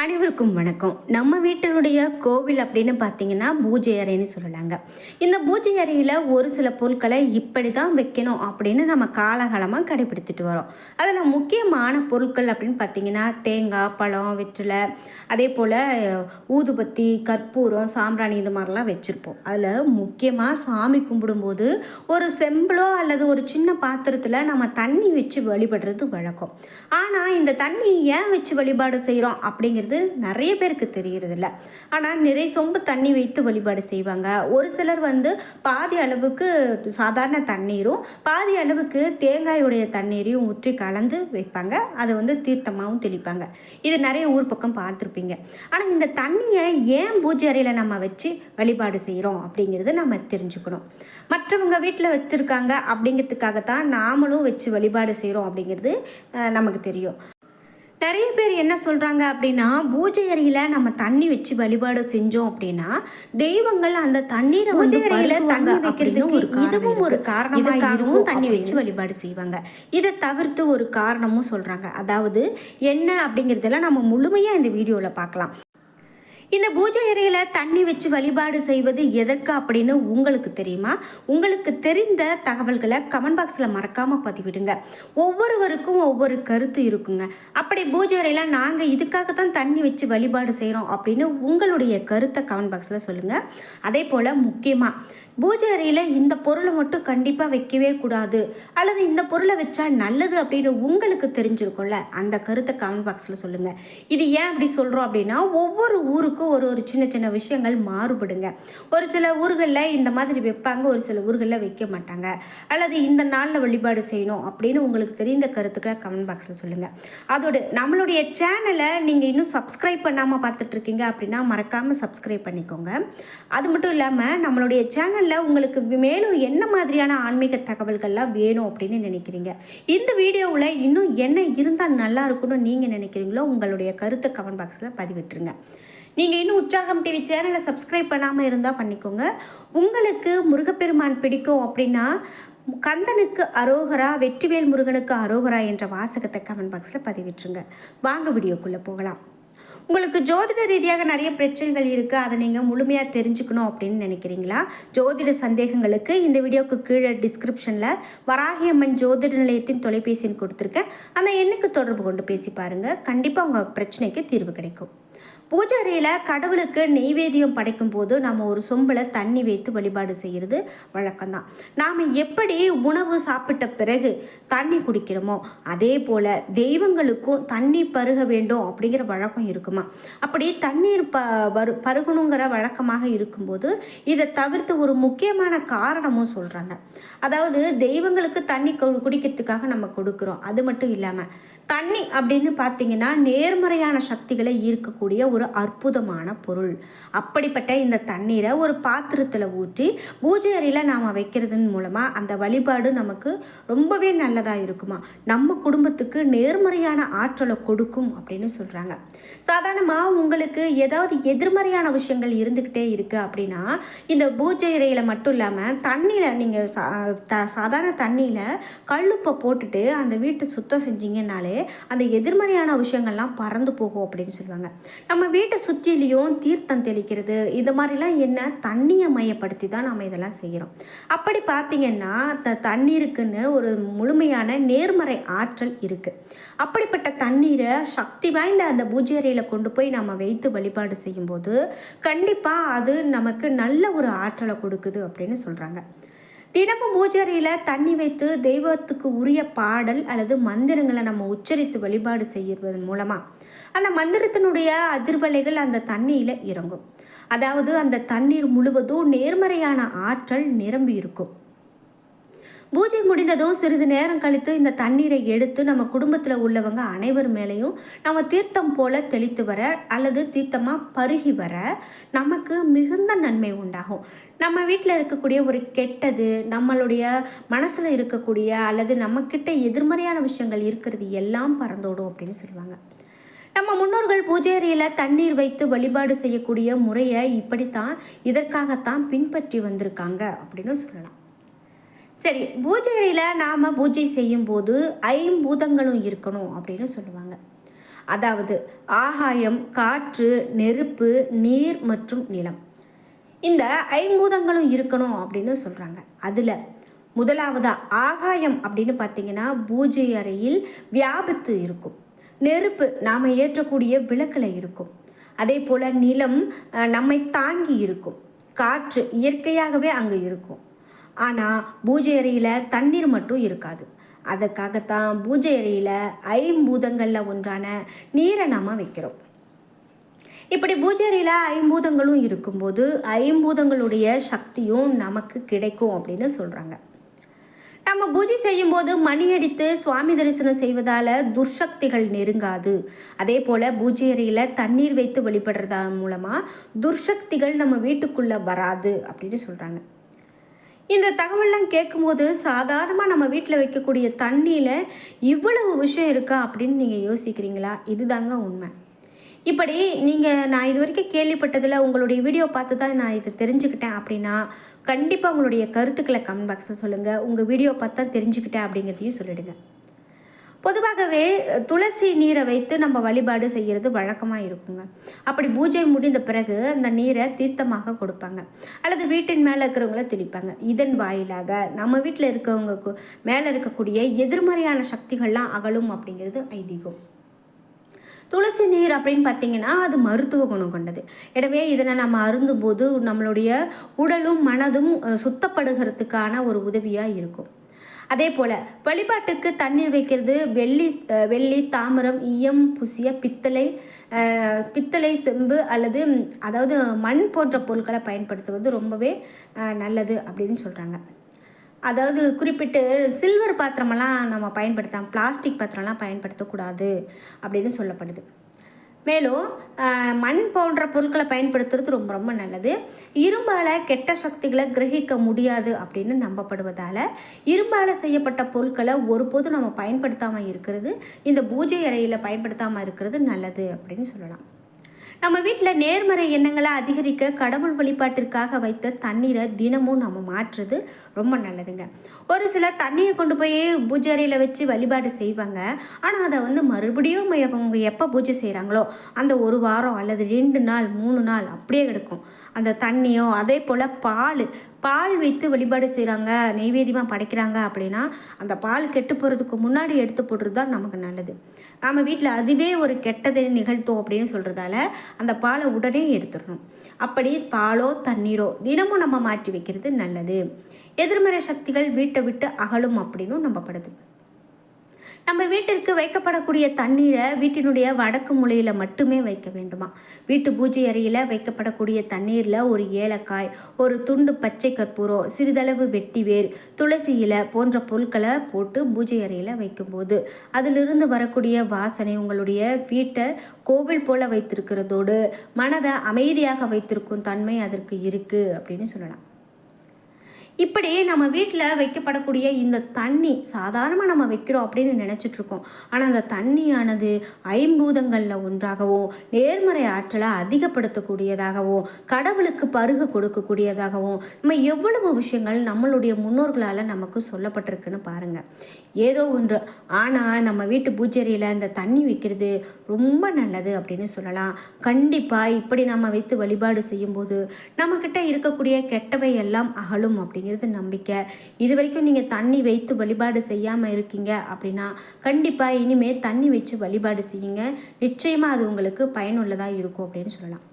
அனைவருக்கும் வணக்கம். நம்ம வீட்டினுடைய கோவில் அப்படின்னு பார்த்தீங்கன்னா பூஜை அறைன்னு சொல்லலாங்க. இந்த பூஜை அறையில் ஒரு சில பொருட்களை இப்படி தான் வைக்கணும் அப்படின்னு நம்ம காலகாலமாக கடைபிடித்துட்டு வரோம். அதில் முக்கியமான பொருட்கள் அப்படின்னு பார்த்தீங்கன்னா தேங்காய் பழம் வெற்றிலை அதே போல் ஊதுபத்தி கற்பூரம் சாம்பிராணி இந்த மாதிரிலாம் வச்சுருப்போம். அதில் முக்கியமாக சாமி கும்பிடும்போது ஒரு செம்பலோ அல்லது ஒரு சின்ன பாத்திரத்தில் நம்ம தண்ணி வச்சு வழிபடுறது வழக்கம். ஆனால் இந்த தண்ணி ஏன் வச்சு வழிபாடு செய்கிறோம் அப்படிங்கிறது நிறைய பேருக்கு தெரியறதில்ல. ஆனால் நிறை சொம்பு தண்ணி வைத்து வழிபாடு செய்வாங்க. ஒரு சிலர் வந்து பாதி அளவுக்கு சாதாரண தண்ணீரும் பாதி அளவுக்கு தேங்காயுடைய தண்ணீரையும் ஊற்றி கலந்து வைப்பாங்க. அதை வந்து தீர்த்தமாகவும் தெளிப்பாங்க. இது நிறைய ஊர் பக்கம் பார்த்துருப்பீங்க. ஆனால் இந்த தண்ணியை ஏன் பூஜை அறையில் நம்ம வச்சு வழிபாடு செய்கிறோம் அப்படிங்கிறது நம்ம தெரிஞ்சுக்கணும். மற்றவங்க வீட்டில் வச்சுருக்காங்க அப்படிங்கிறதுக்காகத்தான் நாமளும் வச்சு வழிபாடு செய்கிறோம் அப்படிங்கிறது நமக்கு தெரியும். நிறைய பேர் என்ன சொல்கிறாங்க அப்படின்னா பூஜை அறையில் நம்ம தண்ணி வச்சு வழிபாடு செஞ்சோம் அப்படின்னா தெய்வங்கள் அந்த தண்ணீரை பூஜை அறையில் தண்ணி வைக்கிறதுக்கு இதுவும் ஒரு காரணமாக இருக்கும் தண்ணி வச்சு வழிபாடு செய்வாங்க. இதை தவிர்த்து ஒரு காரணமும் சொல்கிறாங்க அதாவது என்ன அப்படிங்கிறதெல்லாம் நம்ம முழுமையாக இந்த வீடியோவில் பார்க்கலாம். இந்த பூஜை அறையில் தண்ணி வச்சு வழிபாடு செய்வது எதற்கு அப்படின்னு உங்களுக்கு தெரியுமா? உங்களுக்கு தெரிந்த தகவல்களை கமெண்ட் பாக்ஸில் மறக்காமல் பதிவிடுங்க. ஒவ்வொருவருக்கும் ஒவ்வொரு கருத்து இருக்குங்க. அப்படி பூஜை அறையில் நாங்கள் இதுக்காக தான் தண்ணி வச்சு வழிபாடு செய்கிறோம் அப்படின்னு உங்களுடைய கருத்தை கமெண்ட் பாக்ஸில் சொல்லுங்கள் அதே போல் முக்கியமாக பூஜை அறையில் இந்த பொருளை மட்டும் கண்டிப்பாக வைக்கவே கூடாது. அல்லது இந்த பொருளை வச்சா நல்லது அப்படின்னு உங்களுக்கு தெரிஞ்சிருக்கும்ல அந்த கருத்தை கமெண்ட் பாக்ஸில் சொல்லுங்கள் இது ஏன் அப்படி சொல்கிறோம் அப்படின்னா ஒவ்வொரு ஊருக்கும் ஒரு ஒரு சின்ன சின்ன விஷயங்கள் மாறுபடுங்க. ஒரு சில ஊர்களில் இந்த மாதிரி வைப்பாங்க ஒரு சில ஊர்களில் வைக்க மாட்டாங்க. அல்லது இந்த நாளில் வழிபாடு செய்யணும் அப்படின்னு உங்களுக்கு தெரிந்த கருத்துக்களை கமெண்ட் பாக்ஸில் சொல்லுங்கள் அதோடு நம்மளுடைய சேனலை நீங்கள் இன்னும் சப்ஸ்கிரைப் பண்ணாமல் பார்த்துட்ருக்கீங்க அப்படின்னா மறக்காமல் சப்ஸ்கிரைப் பண்ணிக்கோங்க. அது மட்டும் இல்லாமல் நம்மளுடைய சேனலில் உங்களுக்கு மேலும் என்ன மாதிரியான ஆன்மீக தகவல்கள்லாம் வேணும் அப்படின்னு நினைக்கிறீங்க? இந்த வீடியோவில் இன்னும் என்ன இருந்தால் நல்லா இருக்கும்னு நீங்கள் நினைக்கிறீங்களோ உங்களுடைய கருத்தை கமெண்ட் பாக்ஸில் பதிவிட்டுருங்க. நீங்கள் இன்னும் உற்சாகம் டிவி சேனலை சப்ஸ்கிரைப் பண்ணாமல் இருந்தால் பண்ணிக்கோங்க. உங்களுக்கு முருகப்பெருமான் பிடிக்கும் அப்படின்னா கந்தனுக்கு அரோகரா வெற்றிவேல் முருகனுக்கு அரோகரா என்ற வாசகத்தை கமெண்ட் பாக்ஸில் பதிவிட்டுருங்க. வாங்க வீடியோக்குள்ளே போகலாம். உங்களுக்கு ஜோதிட ரீதியாக நிறைய பிரச்சனைகள் இருக்குது அதை நீங்கள் முழுமையாக தெரிஞ்சுக்கணும் அப்படின்னு நினைக்கிறீங்களா? ஜோதிட சந்தேகங்களுக்கு இந்த வீடியோக்கு கீழே டிஸ்கிரிப்ஷனில் வராகியம்மன் ஜோதிட நிலையத்தின் தொலைபேசின்னு கொடுத்துருக்கேன். அந்த எண்ணுக்கு தொடர்பு கொண்டு பேசி பாருங்கள் கண்டிப்பாக உங்கள் பிரச்சனைக்கு தீர்வு கிடைக்கும். பூஜாரியில் கடவுளுக்கு நெய்வேத்தியம் படைக்கும் போது நம்ம ஒரு சொம்பில் தண்ணி வைத்து வழிபாடு செய்கிறது வழக்கம்தான். நாம் எப்படி உணவு சாப்பிட்ட பிறகு தண்ணி குடிக்கிறோமோ அதே போல் தெய்வங்களுக்கும் தண்ணி பருக வேண்டும் அப்படிங்கிற வழக்கம் இருக்குமா? அப்படி தண்ணீர் ப வரு பருகணுங்கிற வழக்கமாக இருக்கும்போது இதை தவிர்த்து ஒரு முக்கியமான காரணமும் சொல்கிறாங்க அதாவது தெய்வங்களுக்கு தண்ணி கு- குடிக்கிறதுக்காக நம்ம கொடுக்குறோம். அது மட்டும் இல்லாமல் தண்ணி அப்படின்னு பார்த்தீங்கன்னா நேர்மறையான சக்திகளை ஈர்க்கக்கூடிய ஒரு ஒரு அற்புதமான பொருள். அப்படிப்பட்ட இந்த தண்ணீரை ஒரு பாத்திரத்தில் ஊற்றி பூஜை அறையில் நாம் வைக்கிறதன் மூலமாக அந்த வழிபாடு நமக்கு ரொம்பவே நல்லதாக இருக்குமா? நம்ம குடும்பத்துக்கு நேர்மறையான ஆற்றலை கொடுக்கும் அப்படின்னு சொல்கிறாங்க சாதாரணமாக உங்களுக்கு ஏதாவது எதிர்மறையான விஷயங்கள் இருந்துக்கிட்டே இருக்குது அப்படின்னா இந்த பூஜை அறையில் மட்டும் இல்லாமல் தண்ணியில் நீங்கள் சா த சாதாரண தண்ணியில் கல்லுப்பை போட்டுட்டு அந்த வீட்டை சுத்தம் செஞ்சீங்கன்னாலே அந்த எதிர்மறையான விஷயங்கள்லாம் பறந்து போகும் அப்படின்னு சொல்லுவாங்க. நம்ம வீட்டை சுற்றிலையும் தீர்த்தம் தெளிக்கிறது. இது மாதிரிலாம் என்ன? தண்ணியை மையப்படுத்தி தான் நம்ம இதெல்லாம் செய்கிறோம். அப்படி பார்த்தீங்கன்னா த தண்ணீருக்குன்னு ஒரு முழுமையான நேர்மறை ஆற்றல் இருக்குது அப்படிப்பட்ட தண்ணீரை சக்தி வாய்ந்த அந்த பூஜை அறையில் கொண்டு போய் நம்ம வைத்து வழிபாடு செய்யும்போது கண்டிப்பாக அது நமக்கு நல்ல ஒரு ஆற்றலை கொடுக்குது அப்படின்னு சொல்கிறாங்க தினமும் பூஜைறையில் தண்ணி வைத்து தெய்வத்துக்கு உரிய பாடல் அல்லது மந்திரங்களை நம்ம உச்சரித்து வழிபாடு செய்வதன் மூலமாக அந்த மந்திரத்தினுடைய அதிர்வலைகள் அந்த தண்ணியில் இறங்கும். அதாவது அந்த தண்ணீர் முழுவதும் நேர்மறையான ஆற்றல் நிரம்பி இருக்கும். பூஜை முடிந்ததும் சிறிது நேரம் கழித்து இந்த தண்ணீரை எடுத்து நம்ம குடும்பத்தில் உள்ளவங்க அனைவர் மேலேயும் நம்ம தீர்த்தம் போல தெளித்து வர அல்லது தீர்த்தமாக பருகி வர நமக்கு மிகுந்த நன்மை உண்டாகும். நம்ம வீட்டில் இருக்கக்கூடிய ஒரு கெட்டது நம்மளுடைய மனசில் இருக்கக்கூடிய அல்லது நம்மக்கிட்ட எதிர்மறையான விஷயங்கள் இருக்கிறது எல்லாம் பறந்தோடும் அப்படின்னு சொல்லுவாங்க. நம்ம முன்னோர்கள் பூஜை அறையில் தண்ணீர் வைத்து வழிபாடு செய்யக்கூடிய முறையை இப்படித்தான் இதற்காகத்தான் பின்பற்றி வந்திருக்காங்க அப்படின்னு சொல்லலாம். சரி பூஜை அறையில் நாம் பூஜை செய்யும்போது ஐம்பூதங்களும் இருக்கணும் அப்படின்னு சொல்லுவாங்க. அதாவது ஆகாயம் காற்று நெருப்பு நீர் மற்றும் நிலம். இந்த ஐம்பூதங்களும் இருக்கணும் அப்படின்னு சொல்கிறாங்க அதில் முதலாவதாக ஆகாயம் அப்படின்னு பார்த்தீங்கன்னா பூஜை அறையில் வியாபித்து இருக்கும். நெருப்பு நாம் ஏற்றக்கூடிய விளக்கில் இருக்கும். அதே போல் நிலம் நம்மை தாங்கி இருக்கும். காற்று இயற்கையாகவே அங்கே இருக்கும். ஆனால் பூஜை அறையில் தண்ணீர் மட்டும் இருக்காது. அதற்காகத்தான் பூஜை அறையில் ஐம்பூதங்களில் ஒன்றான நீரை நாம் வைக்கிறோம். இப்படி பூஜை அறையில் ஐம்பூதங்களும் இருக்கும்போது ஐம்பூதங்களுடைய சக்தியும் நமக்கு கிடைக்கும் அப்படின்னு சொல்கிறாங்க நம்ம பூஜை செய்யும்போது மணி அடித்து சுவாமி தரிசனம் செய்வதால் துர்சக்திகள் நெருங்காது. அதே போல் பூஜை அறையில் தண்ணீர் வைத்து வழிபடுறதா மூலமாக துர்சக்திகள் நம்ம வீட்டுக்குள்ளே வராது அப்படின்னு சொல்கிறாங்க இந்த தகவல்லாம் கேட்கும்போது சாதாரணமாக நம்ம வீட்டில் வைக்கக்கூடிய தண்ணியில் இவ்வளவு விஷயம் இருக்கா அப்படின்னு நீங்கள் யோசிக்கிறீங்களா? இதுதாங்க உண்மை. இப்படி நீங்கள் நான் இது வரைக்கும் கேள்விப்பட்டதில் உங்களுடைய வீடியோ பார்த்து தான் நான் இதை தெரிஞ்சுக்கிட்டேன் அப்படின்னா கண்டிப்பாக உங்களுடைய கருத்துக்களை கமெண்ட் பாக்ஸில் சொல்லுங்கள் உங்கள் வீடியோ பார்த்து தான் தெரிஞ்சுக்கிட்டேன் அப்படிங்கிறதையும் சொல்லிடுங்க. பொதுவாகவே துளசி நீரை வைத்து நம்ம வழிபாடு செய்கிறது வழக்கமாக இருக்குங்க. அப்படி பூஜை முடிந்த பிறகு அந்த நீரை தீர்த்தமாக கொடுப்பாங்க. அல்லது வீட்டின் மேலே இருக்கிறவங்கள தெளிப்பாங்க. இதன் வாயிலாக நம்ம வீட்டில் இருக்கவங்க மேலே இருக்கக்கூடிய எதிர்மறையான சக்திகள்லாம் அகலும் அப்படிங்கிறது ஐதீகம். துளசி நீர் அப்படின்னு பார்த்தீங்கன்னா அது மருத்துவ குணம் கொண்டது. எனவே இதனை நம்ம அருந்தும்போது நம்மளுடைய உடலும் மனதும் சுத்தப்படுகிறதுக்கான ஒரு உதவியாக இருக்கும். அதே போல் வழிபாட்டுக்கு தண்ணீர் வைக்கிறது வெள்ளி வெள்ளி தாமரம் ஈயம் புசிய பித்தளை பித்தளை செம்பு அல்லது அதாவது மண் போன்ற பொருட்களை பயன்படுத்துவது ரொம்பவே நல்லது அப்படின்னு சொல்கிறாங்க அதாவது குறிப்பிட்டு சில்வர் பாத்திரமெல்லாம் நம்ம பயன்படுத்தாம பிளாஸ்டிக் பாத்திரம்லாம் பயன்படுத்தக்கூடாது அப்படின்னு சொல்லப்படுது. மேலும் மண் போன்ற பொருட்களை பயன்படுத்துறது ரொம்ப ரொம்ப நல்லது. இரும்பால் கெட்ட சக்திகளை கிரகிக்க முடியாது அப்படின்னு நம்பப்படுவதால் இரும்பால் செய்யப்பட்ட பொருட்களை ஒருபோதும் நம்ம பயன்படுத்தாமல் இருக்கிறது இந்த பூஜை அறையில் பயன்படுத்தாமல் இருக்கிறது நல்லது அப்படின்னு சொல்லலாம். நம்ம வீட்டில் நேர்மறை எண்ணங்களை அதிகரிக்க கடவுள் வழிபாட்டிற்காக வைத்த தண்ணீரை தினமும் நம்ம மாற்றுறது ரொம்ப நல்லதுங்க. ஒரு சிலர் தண்ணியை கொண்டு போய் பூஜை அறையில் வச்சு வழிபாடு செய்வாங்க. ஆனால் அதை வந்து மறுபடியும் அவங்க எப்போ பூஜை செய்கிறாங்களோ அந்த ஒரு வாரம் அல்லது ரெண்டு நாள் மூணு நாள் அப்படியே கிடக்கும். அந்த தண்ணியோ அதே போல் பால். பால் வைத்து வழிபாடு செய்கிறாங்க நெய்வேதியமாக படைக்கிறாங்க அப்படின்னா அந்த பால் கெட்டு போகிறதுக்கு முன்னாடி எடுத்து போடுறது தான் நமக்கு நல்லது. நம்ம வீட்டில் அதுவே ஒரு கெட்டதை நிகழ்த்தும் அப்படின்னு சொல்கிறதால அந்த பாலை உடனே எடுத்துடணும். அப்படி பாலோ தண்ணீரோ தினமும் நம்ம மாற்றி வைக்கிறது நல்லது. எதிர்மறை சக்திகள் வீட்டை விட்டு அகலும் அப்படின்னும் நம்பப்படுது நம்ம வீட்டிற்கு வைக்கப்படக்கூடிய தண்ணீரை வீட்டினுடைய வடக்கு மூலையில் மட்டுமே வைக்க வேண்டுமா? வீட்டு பூஜை அறையில் வைக்கப்படக்கூடிய தண்ணீரில் ஒரு ஏலக்காய் ஒரு துண்டு பச்சை கற்பூரம் சிறிதளவு வெட்டிவேர் துளசி இலை போன்ற பொருட்களை போட்டு பூஜை அறையில் வைக்கும்போது அதிலிருந்து வரக்கூடிய வாசனை உங்களுடைய வீட்டை கோவில் போல வைத்திருக்கிறதோடு மனதை அமைதியாக வைத்திருக்கும் தன்மை அதற்கு இருக்குது அப்படின்னு சொல்லலாம். இப்படி நம்ம வீட்டில் வைக்கப்படக்கூடிய இந்த தண்ணி சாதாரணமாக நம்ம வைக்கிறோம் அப்படின்னு நினச்சிட்டு இருக்கோம் ஆனால் அந்த தண்ணியானது ஐம்பூதங்களில் ஒன்றாகவும் நேர்மறை ஆற்றலை அதிகப்படுத்தக்கூடியதாகவும் கடவுளுக்கு பருகு கொடுக்கக்கூடியதாகவும் நம்ம எவ்வளவு விஷயங்கள் நம்மளுடைய முன்னோர்களால் நமக்கு சொல்லப்பட்டிருக்குன்னு பாருங்கள் ஏதோ ஒன்று ஆனால் நம்ம வீட்டு பூஜையில் இந்த தண்ணி வைக்கிறது ரொம்ப நல்லது அப்படின்னு சொல்லலாம். கண்டிப்பாக இப்படி நம்ம வைத்து வழிபாடு செய்யும்போது நம்மக்கிட்ட இருக்கக்கூடிய கெட்டவை எல்லாம் அகலும் அப்படிங்கிறது நம்பிக்கை. இது வரைக்கும் நீங்கள் தண்ணி வைத்து வழிபாடு செய்யாமல் இருக்கீங்க அப்படின்னா கண்டிப்பாக இனிமேல் தண்ணி வச்சு வழிபாடு செய்யுங்க. நிச்சயமாக அது உங்களுக்கு பயனுள்ளதாக இருக்கும் அப்படின்னு சொல்லலாம்.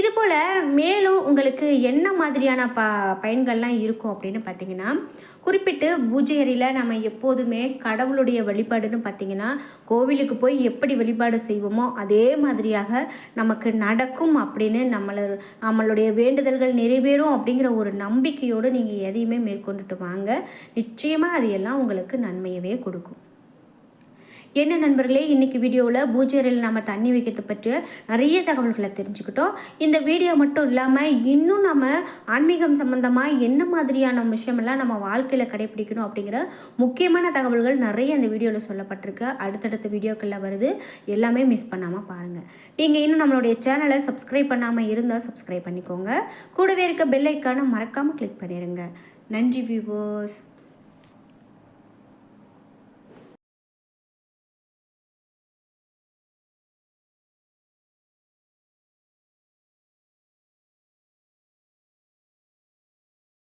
இது போல் மேலும் உங்களுக்கு என்ன மாதிரியான ப பயன்கள்லாம் இருக்கும் அப்படின்னு பார்த்தீங்கன்னா குறிப்பிட்டு பூஜை அறையில் நம்ம எப்போதுமே கடவுளுடைய வழிபாடுன்னு பார்த்தீங்கன்னா கோவிலுக்கு போய் எப்படி வழிபாடு செய்வோமோ அதே மாதிரியாக நமக்கு நடக்கும் அப்படின்னு நம்மள நம்மளுடைய வேண்டுதல்கள் நிறைவேறும் அப்படிங்கிற ஒரு நம்பிக்கையோடு நீங்கள் எதையுமே மேற்கொண்டுட்டு வாங்க. நிச்சயமாக அது எல்லாம் உங்களுக்கு நன்மையவே கொடுக்கும். என்ன நண்பர்களே இன்றைக்கி வீடியோவில் பூஜரையில் நம்ம தண்ணி வைக்கிறது பற்றிய நிறைய தகவல்களை தெரிஞ்சுக்கிட்டோம். இந்த வீடியோ மட்டும் இல்லாமல் இன்னும் நம்ம ஆன்மீகம் சம்மந்தமாக என்ன மாதிரியான விஷயமெல்லாம் நம்ம வாழ்க்கையில் கடைபிடிக்கணும் அப்படிங்கிற முக்கியமான தகவல்கள் நிறைய இந்த வீடியோவில் சொல்லப்பட்டிருக்கு. அடுத்தடுத்த வீடியோக்களில் வருது. எல்லாமே மிஸ் பண்ணாமல் பாருங்கள் நீங்கள் இன்னும் நம்மளுடைய சேனலை சப்ஸ்கிரைப் பண்ணாமல் இருந்தால் சப்ஸ்கிரைப் பண்ணிக்கோங்க. கூடவே இருக்க பெல் ஐக்கானை மறக்காமல் கிளிக் பண்ணிடுங்க நன்றி வியூவர்ஸ்